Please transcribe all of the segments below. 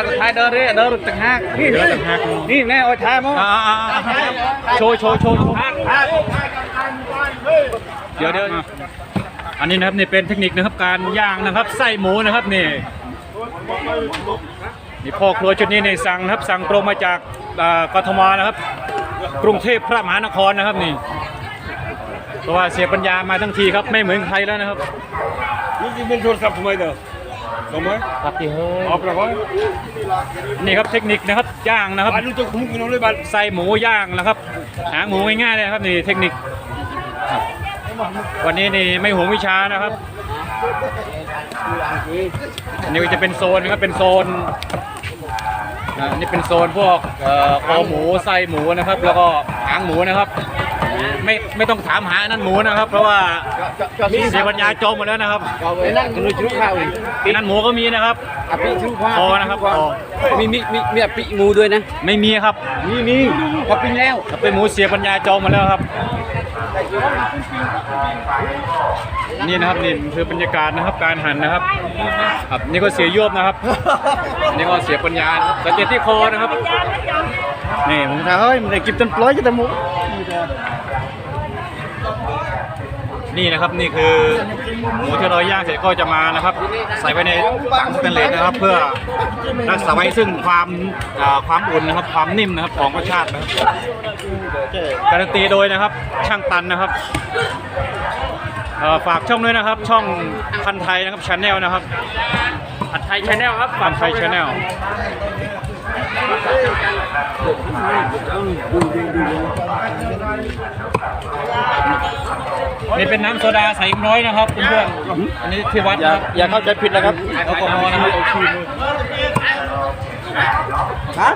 การถ่ายเดินเรื่อยเดินต่างหากนี่เดินต่างหากนี่แน่โอ้ยถ่ายมั้งอ่าอ่าอ่าโชว์โชว์โชว์โชว์เดี๋ยวเดี๋ยวอันนี้นะครับนี่เป็นเทคนิคนะครับการย่างนะครับไส้หมูนะครับนี่นี่พ่อครัวชุดนี้นี่สั่งนะครับสั่งตรงมาจากอ่ากทมนะครับ กรุงเทพพระมหานครนะครับนี่เพราะว่าเสียปัญญามาทั้งทีครับไม่เหมือนใครแล้วนะครับนี่จะเป็นโทรศัพท์ทำไมเด้อ ทำไมครับที่เฮ้ยเอาไปไว้นี่ครับเทคนิคนะครับย่างนะครับบ้านนู้นจะคุ้มกันน้องเลยบ้านไส้หมูย่างนะครับ หางหมูง่ายๆเลยนะครับนี่เทคนิคครับวันนี้นี่ไม่หวงวิชานะครับอันนี้ก็จะเป็นโซนนะครับเป็นโซนอ่าอันนี้เป็นโซนพวกเอ่อคอหมูไส้หมูนะครับ แล้วก็หางหมูนะครับ ไม่ไม่ต้องถามหาอันนั้นหมูนะครับ เพราะว่าเสียปัญญาจองหมดแล้วนะครับนั่นคือชุดข้าวอีกอันนั้นหมูก็มีนะครับอภิชุดข้าวพอนะครับพอมีมีมีมีอภิงูด้วยนะ ไม่มีครับ มีมีพอปิ้งแล้วเป็นหมูเสียปัญญาจองหมาแล้วครับนี่นะครับนี่คือบรรยากาศนะครับการหั่นนะครับครับนี่ก็เสียโยบนะครับ นี่ก็เสียปัญญานะครับสังเกตที่คอนะครับนี่ผมถามเฮ้ยมันได้กินต้นปล้อยจะแต่หมู นี่นะครับนี่คือหมูที่เราย่างเสร็จก็จะมานะครับ ใส่ไว้ในถังสแตนเลสนะครับ เพื่อรักษาไว้ซึ่งความอ่าความอุ่นนะครับ ความนิ่มนะครับของรสชาตินะครับการันตีโดยนะครับช่างตันนะครับเอ่อฝากช่องด้วยนะครับ ช่องพันไทยนะครับชาแนลนะครับผัดไทยชาแนลครับพันไทยชาแนล นี่เป็นน้ำโซดาใส่อีกน้อยนะครับเพื่อนๆอันนี้ที่วัดอย่านะครับอย่าเข้าใจผิดนะครับแอลกอฮอล์นะครับฮะ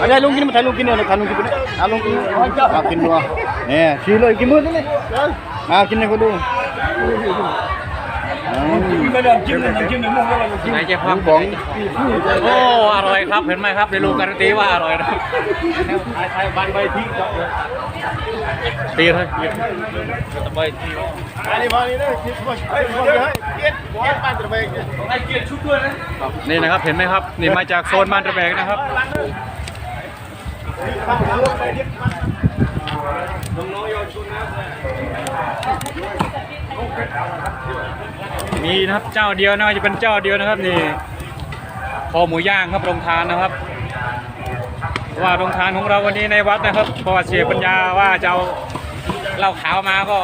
อันนี้ลุงกินมาถ่ายลุงกินเนี่ยถ่ายลุงกินเนี่ยถ่ายลุงกินอะกินดูอะเนี่ยชี้เลยกินมือนี่อะกินให้คนดู ไม่ได้จิ้มเลยจิ้มเลยมุ่งก็เลยจิ้มไหนจะพักบองโอ้อร่อยครับเห็นไหมครับเดี๋ยวลุงการันตีว่าอร่อยนะทยบ้านใบที่ตีเลยใบที่อันนี้มานี่นะคิดว่าไอ้คนให้เกียรติเกียรติบ้านตะเบงเนี่ยนี่นะครับเห็นไหมครับนี่มาจากโซนบ้านตะแบกนะครับน้องๆยอชุนนะ มีนะครับเจ้าเดียวนะจะเป็นเจ้าเดียวนะครับนี่คอหมูย่างครับโรงทานนะครับเพราะว่าโรงทานของเราวันนี้ในวัดนะครับเพราะว่าเสียปัญญาว่าจะเอาเหล้าขาวมาก็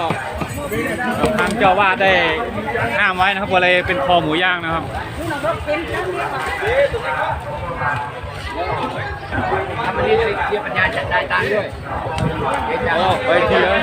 ทางเจ้าวาดได้ห้ามไว้นะครับก็เลยเป็นคอหมูย่างนะครับทำอันนี้เกียรติปัญญาจัดได้ตังค์ด้วยโอ้ไปทีเลย